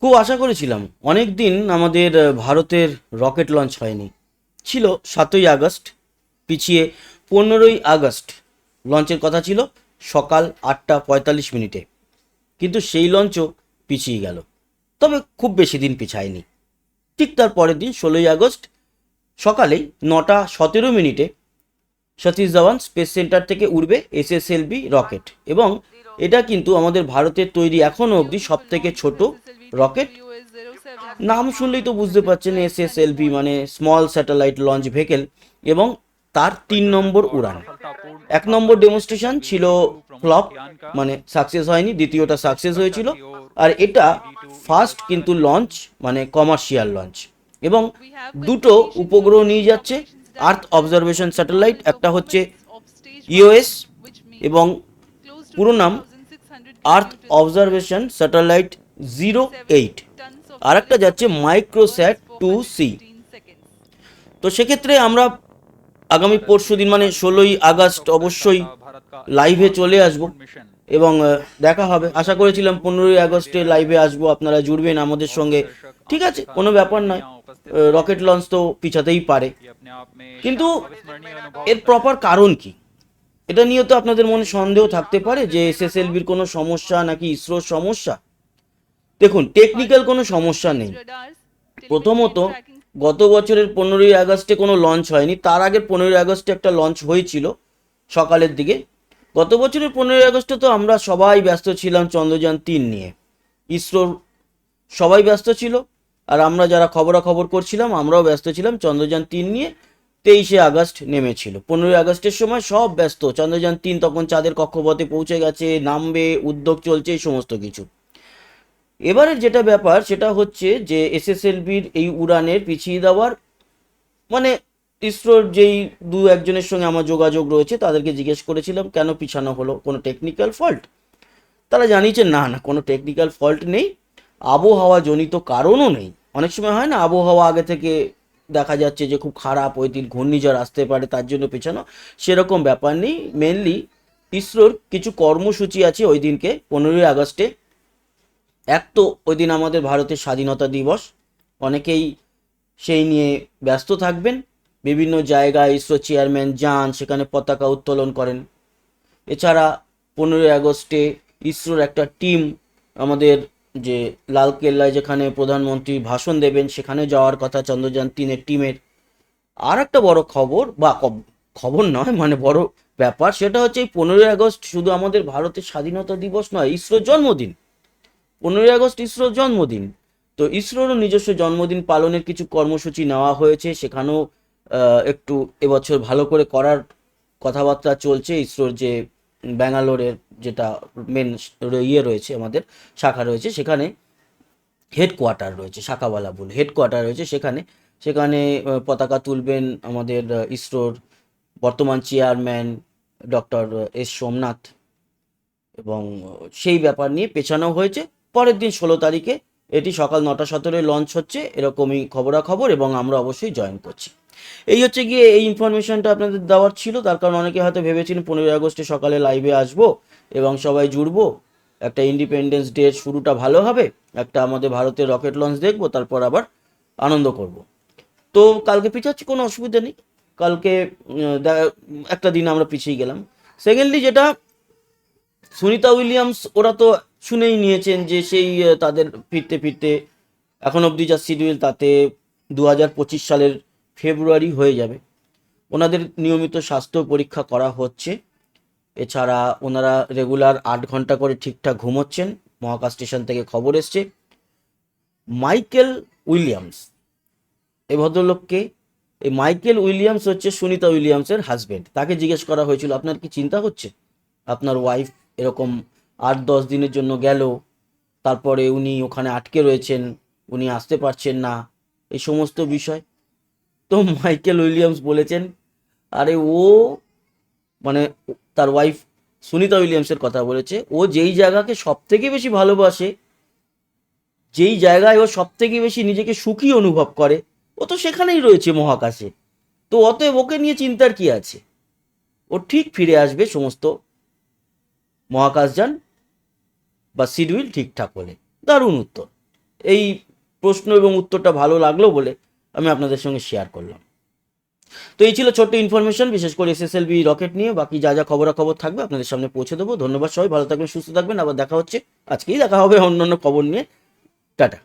খুব আশা করেছিলাম। অনেক দিন আমাদের ভারতের রকেট লঞ্চ হয়নি। ছিল সাতই আগস্ট, পিছিয়ে পনেরোই আগস্ট লঞ্চের কথা ছিল, সকাল আটটা পঁয়তাল্লিশ মিনিটে। কিন্তু সেই লঞ্চও পিছিয়ে গেল। তবে খুব বেশি দিন পিছায়নি। ঠিক তার পরের দিন, ষোলোই আগস্ট, সকালেই নটা সতেরো মিনিটে সতীশ ধাওয়ান স্পেস সেন্টার থেকে উড়বে এসএসএলভি রকেট এবং এটা কিন্তু আমাদের ভারতের তৈরি এখনও অবধি সব থেকে ছোট রকেট। নাম শুনলেই তো বুঝতে পারছেন এসএসএলভি মানে স্মল স্যাটেলাইট লঞ্চ ভেহিকেল এবং তার তিন নম্বর উড়ান। এক নম্বর ডেমনস্ট্রেশন ছিল ফ্লপ মানে সাকসেস হয়নি, দ্বিতীয়টা সাকসেস হয়েছিল। আর এটা ফার্স্ট কিন্তু লঞ্চ মানে কমার্শিয়াল লঞ্চ এবং দুটো উপগ্রহ নিয়ে যাচ্ছে আর্থ অবজারভেশন স্যাটেলাইট একটা হচ্ছে ইওএস এবং পুরো নাম earth observation satellite zero eight আর একটা যাচ্ছে মাইক্রোস্যাট টু সি তো সেক্ষেত্রে আমরা আগামী পরশু দিন মানে ষোলোই আগস্ট অবশ্যই লাইভে চলে আসব এবং দেখা হবে। আশা করেছিলাম পনেরোই আগস্টে লাইভে আসব, আপনারা জুড়বেন আমাদের সঙ্গে। ঠিক আছে, কোনো ব্যাপার নয় রকেট লঞ্চ তো পিছাতেই পারে। কিন্তু এর প্রপার কারণ কি? এটা নিয়ে তো আপনাদের মনে সন্দেহ থাকতে পারে যে এসএসএলভির কোনো সমস্যা নাকি ইসরোর সমস্যা? দেখুন টেকনিক্যাল কোনো সমস্যা নেই। প্রথমত, গত বছরের পনেরোই আগস্টে কোনো লঞ্চ হয়নি। তার আগের পনেরোই আগস্টে একটা লঞ্চ হয়েছিল সকালের দিকে। গত বছরের পনেরোই আগস্টে তো আমরা সবাই ব্যস্ত ছিলাম চন্দ্রযান তিন নিয়ে। ইসরোর সবাই ব্যস্ত ছিল। আর আমরা যারা খবরাখবর করছিলাম, আমরাও ব্যস্ত ছিলাম চন্দ্রযান তিন নিয়ে। তেইশে আগস্ট নেমেছিল। পনেরোই আগস্টের সময় সব ব্যস্ত। চন্দ্রযান তিন তখন চাঁদের কক্ষপথে পৌঁছে গেছে, নামবে, উদ্যোগ চলছে, এই সমস্ত কিছু। এবারের যেটা ব্যাপার, সেটা হচ্ছে যে এসএসএলভির এই উড়ানের পিছিয়ে দেওয়ার মানে ইসরোর যেই দু একজনের সঙ্গে আমার যোগাযোগ রয়েছে, তাদেরকে জিজ্ঞেস করেছিলাম, কেন পিছানো হলো? কোনো টেকনিক্যাল ফল্ট তারা জানিয়েছে, না না, কোনো টেকনিক্যাল ফল্ট নেই। আবহাওয়া জনিত কারণও নেই। অনেক সময় হয় না, আবহাওয়া আগে থেকে দেখা যাচ্ছে যে খুব খারাপ ওই দিন ঘূর্ণিঝড় আসতে পারে, তার জন্য পেছানো সেরকম ব্যাপার নেই। মেনলি ইসরোর কিছু কর্মসূচি আছে ওই দিনকে, পনেরোই আগস্টে। এক তো ওই দিন আমাদের ভারতের স্বাধীনতা দিবস, অনেকেই সেই নিয়ে ব্যস্ত থাকবেন। বিভিন্ন জায়গায় ইসরো চেয়ারম্যান যান, সেখানে পতাকা উত্তোলন করেন। এছাড়া পনেরোই আগস্টে ইসরোর একটা টিম আমাদের যে লালকেল্লায় যেখানে প্রধানমন্ত্রী ভাষণ দেবেন, সেখানে যাওয়ার কথা চন্দ্রযান তিনের টিমের। আর একটা বড় খবর, বা খবর নয় মানে বড় ব্যাপার, সেটা হচ্ছে এই পনেরোই আগস্ট শুধু আমাদের ভারতের স্বাধীনতা দিবস নয়, ইসরোর জন্মদিন। পনেরোই আগস্ট ইসরোর জন্মদিন। তো ইসরোরও নিজস্ব জন্মদিন পালনের কিছু কর্মসূচি নেওয়া হয়েছে, সেখানেও একটু এবছর ভালো করে করার কথাবার্তা চলছে ইসরোর যে ব্যাঙ্গালোরের যেটা মেন ইয়ে রয়েছে, আমাদের শাখা রয়েছে, সেখানে হেডকোয়ার্টার রয়েছে, শাখাওয়ালা বলে। হেডকোয়ার্টার রয়েছে সেখানে। সেখানে পতাকা তুলবেন আমাদের ইসরোর বর্তমান চেয়ারম্যান ডক্টর এস সোমনাথ। এবং সেই ব্যাপার নিয়ে পেছানো হয়েছে। পরের দিন ষোলো তারিখে এটি সকাল নটা সতেরোয় লঞ্চ হচ্ছে। এরকমই খবরাখবর এবং আমরা অবশ্যই জয়েন করছি। এই হচ্ছে গিয়ে এই ইনফরমেশনটা আপনাদের দেওয়ার ছিল, তার কারণ অনেকে হয়তো ভেবেছিলেন পনেরোই আগস্টে সকালে লাইভে আসব এবং সবাই জুড়বো। একটা ইন্ডিপেন্ডেন্স ডে শুরুটা ভালো হবে, একটা আমাদের ভারতের রকেট লঞ্চ দেখব, তারপর আবার আনন্দ করব। তো কালকে পিছাচ্ছি, কোনো অসুবিধা নেই। কালকে একটা দিন আমরা পিছিয়ে গেলাম। সেকেন্ডলি যেটা, সুনিতা উইলিয়ামস, ওরা তো শুনেই নিয়েছেন যে সেই তাদের ফিরতে ফিরতে, এখন অবধি যা শিডিউল তাতে দু হাজার পঁচিশ সালের ফেব্রুয়ারি হয়ে যাবে। ওনাদের নিয়মিত স্বাস্থ্য পরীক্ষা করা হচ্ছে। এছাড়া ওনারা রেগুলার আট ঘণ্টা করে ঠিকঠাক ঘুমোচ্ছেন। মহাকাশ স্টেশন থেকে খবর এসছে। মাইকেল উইলিয়ামস এই ভদ্রলোককে এই মাইকেল উইলিয়ামস হচ্ছে সুনিতা উইলিয়ামসের হাজবেন্ড। তাকে জিজ্ঞেস করা হয়েছিল, আপনার কি চিন্তা হচ্ছে? আপনার ওয়াইফ এরকম আট, দশ দিনের জন্য গেল, তারপরে উনি ওখানে আটকে রয়েছেন, উনি আসতে পারছেন না। এই সমস্ত বিষয়। তো মাইকেল উইলিয়ামস বলেছেন, আরে ও মানে তার ওয়াইফ সুনিতা উইলিয়ামসের কথা বলেছে, ও যেই জায়গাকে সব থেকে বেশি ভালোবাসে, যেই জায়গায় ও সব থেকে বেশি নিজেকে সুখী অনুভব করে, ও তো সেখানেই রয়েছে মহাকাশে। তো অতএব ওকে নিয়ে চিন্তার কি আছে? ও ঠিক ফিরে আসবে সমস্ত মহাকাশযান বা শিডিউল ঠিকঠাক হলে। দারুণ উত্তর। এই প্রশ্ন এবং উত্তরটা ভালো লাগল বলে আমি আপনাদের সঙ্গে শেয়ার করলাম। তো এই ছিল ছোট্ট ইনফরমেশন বিশেষ করে এস এসএসএলভি রকেট নিয়ে। বাকি যা যা খবরাখবর থাকবে আপনাদের সামনে পৌঁছে দেবো। ধন্যবাদ সবাই, ভালো থাকবেন, সুস্থ থাকবেন। আবার দেখা হচ্ছে। আজকেই দেখা হবে অন্য অন্য খবর নিয়ে। টাটা।